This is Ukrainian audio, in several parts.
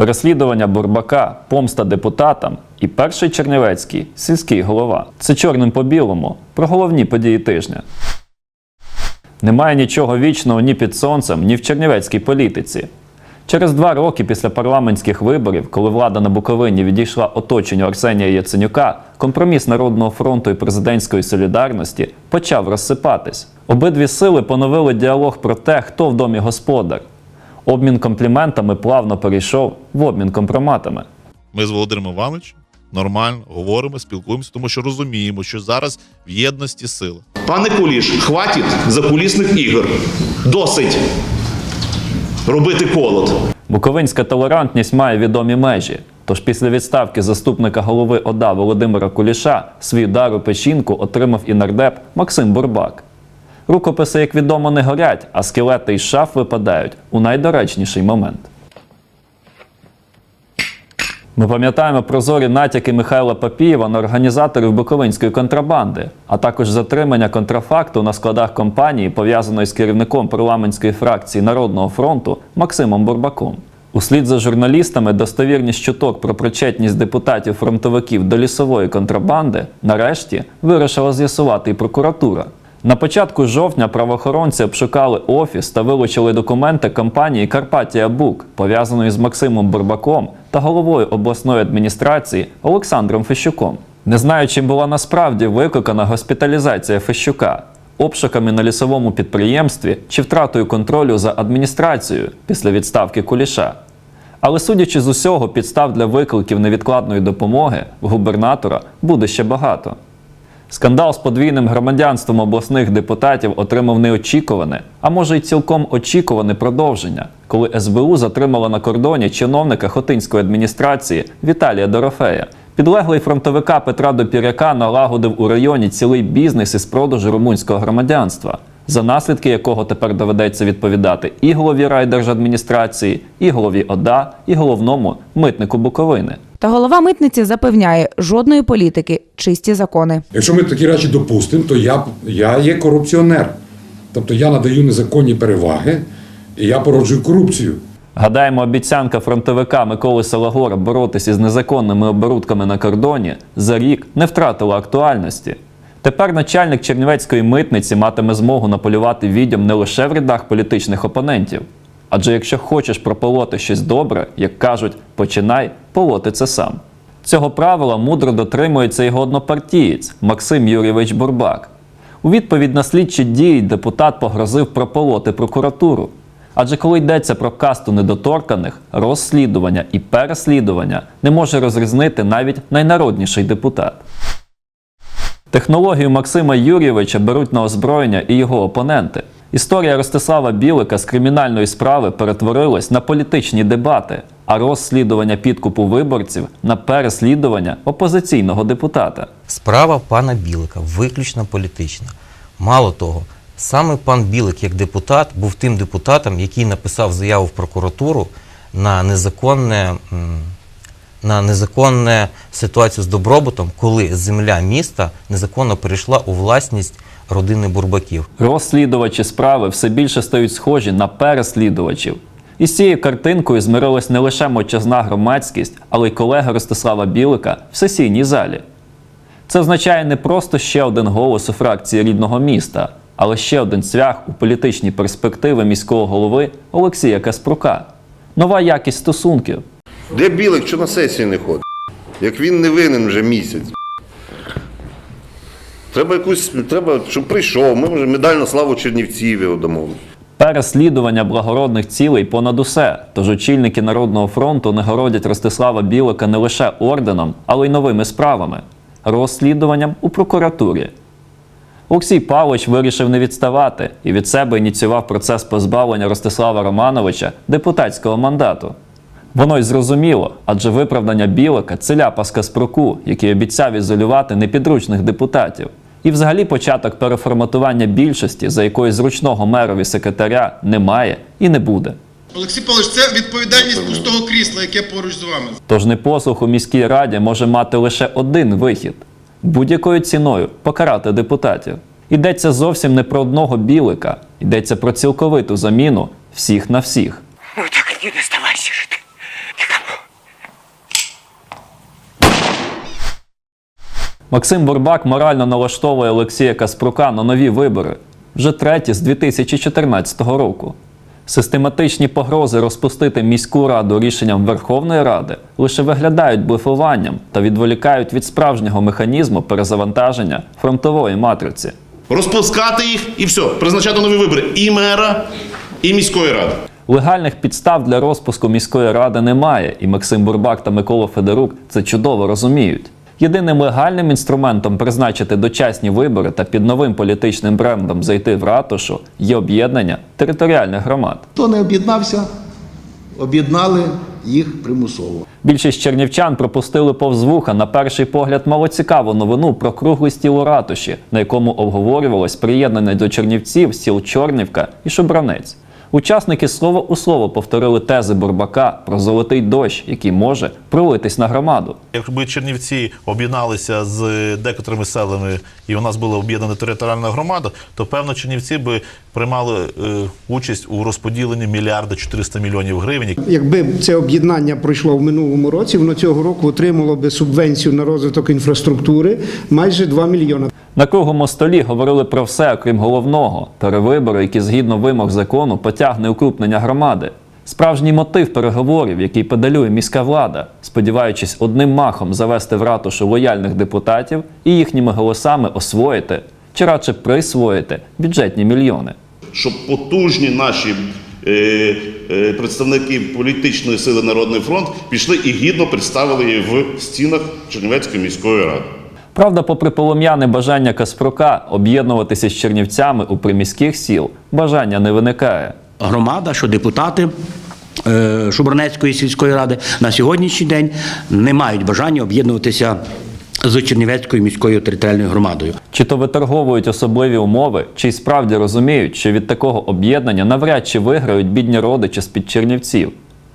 Переслідування Бурбака, помста депутатам і перший Чернівецький сільський голова. Це чорним по білому про головні події тижня. Немає нічого вічного ні під сонцем, ні в чернівецькій політиці. Через два роки після парламентських виборів, коли влада на Буковині відійшла оточенню Арсенія Яценюка, компроміс Народного фронту і президентської солідарності почав розсипатись. Обидві сили поновили діалог про те, хто в домі господар. Обмін компліментами плавно перейшов в обмін компроматами. Ми з Володимиром Івановичем нормально говоримо, спілкуємося, тому що розуміємо, що зараз в єдності сили. Пане Куліш, хватить закулісних ігор. Досить робити колод. Буковинська толерантність має відомі межі. Тож після відставки заступника голови ОДА Володимира Куліша свій удар у печінку отримав і нардеп Максим Бурбак. Рукописи, як відомо, не горять, а скелети із шаф випадають у найдоречніший момент. Ми пам'ятаємо прозорі натяки Михайла Папієва на організаторів Буковинської контрабанди, а також затримання контрафакту на складах компанії, пов'язаної з керівником парламентської фракції Народного фронту Максимом Бурбаком. Услід за журналістами достовірність чуток про причетність депутатів-фронтовиків до лісової контрабанди нарешті вирішила з'ясувати і прокуратура. На початку жовтня правоохоронці обшукали офіс та вилучили документи компанії Карпатія Бук, пов'язаної з Максимом Бурбаком та головою обласної адміністрації Олександром Фещуком. Не знаю, чим була насправді викликана госпіталізація Фещука обшуками на лісовому підприємстві чи втратою контролю за адміністрацією після відставки куліша. Але судячи з усього, підстав для викликів невідкладної допомоги в губернатора буде ще багато. Скандал з подвійним громадянством обласних депутатів отримав неочікуване, а може й цілком очікуване продовження, коли СБУ затримала на кордоні чиновника Хотинської адміністрації Віталія Дорофея. Підлеглий фронтовика Петра Допіряка налагодив у районі цілий бізнес із продажу румунського громадянства, за наслідки якого тепер доведеться відповідати і голові райдержадміністрації, і голові ОДА, і головному митнику Буковини. Та голова митниці запевняє, жодної політики, чисті закони. Якщо ми такі речі допустимо, то я, я є корупціонер. Тобто я надаю незаконні переваги і я породжую корупцію. Гадаємо, обіцянка фронтовика Миколи Салагора боротися з незаконними оборудками на кордоні за рік не втратила актуальності. Тепер начальник Чернівецької митниці матиме змогу наполювати відьом не лише в рядах політичних опонентів. Адже якщо хочеш прополоти щось добре, як кажуть, починай полоти це сам. Цього правила мудро дотримується його однопартієць Максим Юрійович Бурбак. У відповідь на слідчі дії депутат погрозив прополоти прокуратуру. Адже коли йдеться про касту недоторканих, розслідування і переслідування не може розрізнити навіть найнародніший депутат. Технологію Максима Юрійовича беруть на озброєння і його опоненти. Історія Ростислава Білика з кримінальної справи перетворилась на політичні дебати, а розслідування підкупу виборців на переслідування опозиційного депутата. Справа пана Білика виключно політична. Мало того, саме пан Білик, як депутат, був тим депутатом, який написав заяву в прокуратуру на незаконне. На незаконне ситуацію з добробутом, коли земля міста незаконно перейшла у власність родини Бурбаків. Розслідувачі справи все більше стають схожі на переслідувачів. І з цією картинкою змирилась не лише мовчазна громадськість, але й колега Ростислава Білика в сесійній залі. Це означає не просто ще один голос у фракції рідного міста, але ще один цвях у політичній перспективи міського голови Олексія Каспрука. Нова якість стосунків. Де Білик, що на сесії не ходить? Як він не винен вже місяць. Треба якусь, треба, щоб прийшов. Ми вже медаль на славу Чернівців його. Переслідування благородних цілей понад усе. Тож очільники Народного фронту нагородять Ростислава Білика не лише орденом, але й новими справами розслідуванням у прокуратурі. Олексій Павлович вирішив не відставати і від себе ініціював процес позбавлення Ростислава Романовича депутатського мандату. Воно й зрозуміло, адже виправдання Білика це ляпа з який обіцяв ізолювати непідручних депутатів. І взагалі початок переформатування більшості, за якої зручного мерові секретаря немає і не буде. Олексій Павлович, це відповідальність пустого крісла, яке поруч з вами. Тож непослух у міській раді може мати лише один вихід будь-якою ціною покарати депутатів. Йдеться зовсім не про одного білика, йдеться про цілковиту заміну всіх на всіх. Ну так не Максим Бурбак морально налаштовує Олексія Каспрука на нові вибори вже треті з 2014 року. Систематичні погрози розпустити міську раду рішенням Верховної Ради лише виглядають блефуванням та відволікають від справжнього механізму перезавантаження фронтової матриці. Розпускати їх і все, призначати нові вибори і мера, і міської ради. Легальних підстав для розпуску міської ради немає, і Максим Бурбак та Микола Федорук це чудово розуміють. Єдиним легальним інструментом призначити дочасні вибори та під новим політичним брендом зайти в ратушу є об'єднання територіальних громад. Хто не об'єднався, об'єднали їх примусово. Більшість чернівчан пропустили повз вуха на перший погляд малоцікаву новину про круглий стіл у ратуші, на якому обговорювалось приєднання до Чернівців сіл Чорнівка і Шубранець. Учасники слово у слово повторили тези Бурбака про золотий дощ, який може пролитись на громаду. Якби Чернівці об'єдналися з декотрими селами, і у нас була об'єднана територіальна громада, то певно Чернівці би приймали е, участь у розподіленні мільярда 400 мільйонів гривень. Якби це об'єднання пройшло в минулому році, воно цього року отримало би субвенцію на розвиток інфраструктури майже 2 мільйони. На круглому столі говорили про все, окрім головного перевибори, які згідно вимог закону потягне укрупнення громади. Справжній мотив переговорів, який педалює міська влада, сподіваючись одним махом завести в ратушу лояльних депутатів і їхніми голосами освоїти чи радше присвоїти бюджетні мільйони. щоб потужні наші е, е, представники політичної сили Народний фронт пішли і гідно представили її в стінах Чернівецької міської ради. Правда, попри полум'яне бажання Каспрука об'єднуватися з чернівцями у приміських сіл, бажання не виникає. громада, що депутати е, Шубранецької сільської ради на сьогоднішній день не мають бажання об'єднуватися з Чернівецькою міською територіальною громадою. Чи то виторговують особливі умови, чи й справді розуміють, що від такого об'єднання навряд чи виграють бідні родичі з-під Чернівців,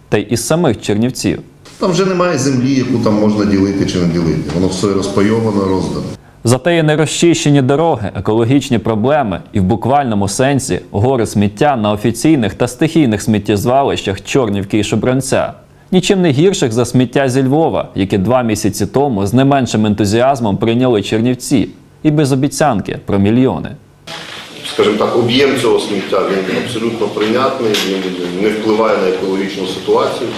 та й із самих Чернівців. Там вже немає землі, яку там можна ділити чи не ділити. Воно все розпайовано, роздано. Зате є нерозчищені дороги, екологічні проблеми і в буквальному сенсі гори сміття на офіційних та стихійних сміттєзвалищах Чорнівки і Шубранця. Нічим не гірших за сміття зі Львова, яке два місяці тому з не меншим ентузіазмом прийняли Чернівці, і без обіцянки про мільйони. Скажімо так, об'єм цього сміття він абсолютно прийнятний, він не впливає на екологічну ситуацію.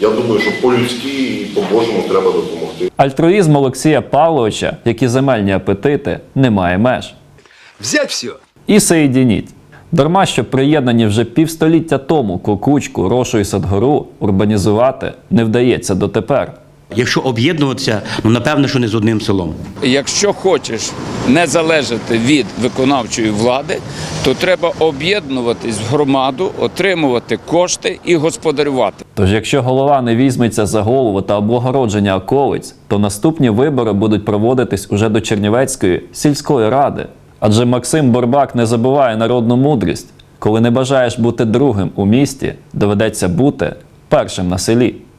Я думаю, що по-людськи і по-божому треба допомогти. Альтруїзм Олексія Павловича, як і земельні апетити, не має меж. Взять все. І соєдініть. Дарма, що приєднані вже півстоліття тому Кукучку, Рошу і Садгору урбанізувати не вдається дотепер. Якщо об'єднуватися, ну напевно, що не з одним селом. Якщо хочеш не залежати від виконавчої влади, то треба об'єднуватись в громаду, отримувати кошти і господарювати. Тож, якщо голова не візьметься за голову та облагородження околиць, то наступні вибори будуть проводитись уже до Чернівецької сільської ради. Адже Максим Борбак не забуває народну мудрість: коли не бажаєш бути другим у місті, доведеться бути першим на селі.